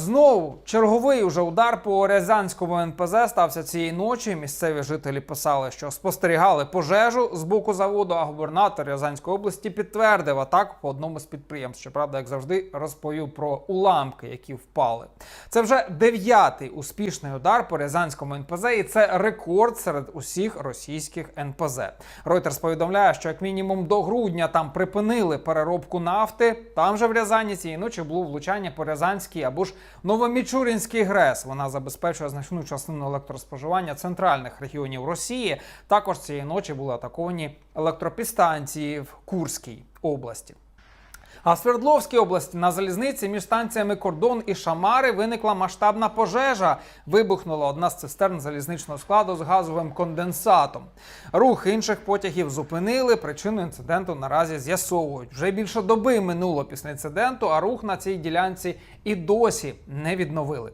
Знову черговий уже удар по Рязанському НПЗ стався цієї ночі. Місцеві жителі писали, що спостерігали пожежу з боку заводу. А губернатор Рязанської області підтвердив атаку по одному з підприємств. Щоправда, як завжди, розповів про уламки, які впали. Це вже дев'ятий успішний удар по Рязанському НПЗ, і це рекорд серед усіх російських НПЗ. Reuters повідомляє, що як мінімум до грудня там припинили переробку нафти. Там же в Рязані цієї ночі було влучання по Рязанській або ж Новомічурінський ГРЕС. Вона забезпечує значну частину електроспоживання центральних регіонів Росії. Також цієї ночі були атаковані електропідстанції в Курській області. А в Свердловській області на залізниці між станціями Кордон і Шамари виникла масштабна пожежа. Вибухнула одна з цистерн залізничного складу з газовим конденсатом. Рух інших потягів зупинили. Причину інциденту наразі з'ясовують. Вже більше доби минуло після інциденту, а рух на цій ділянці і досі не відновили.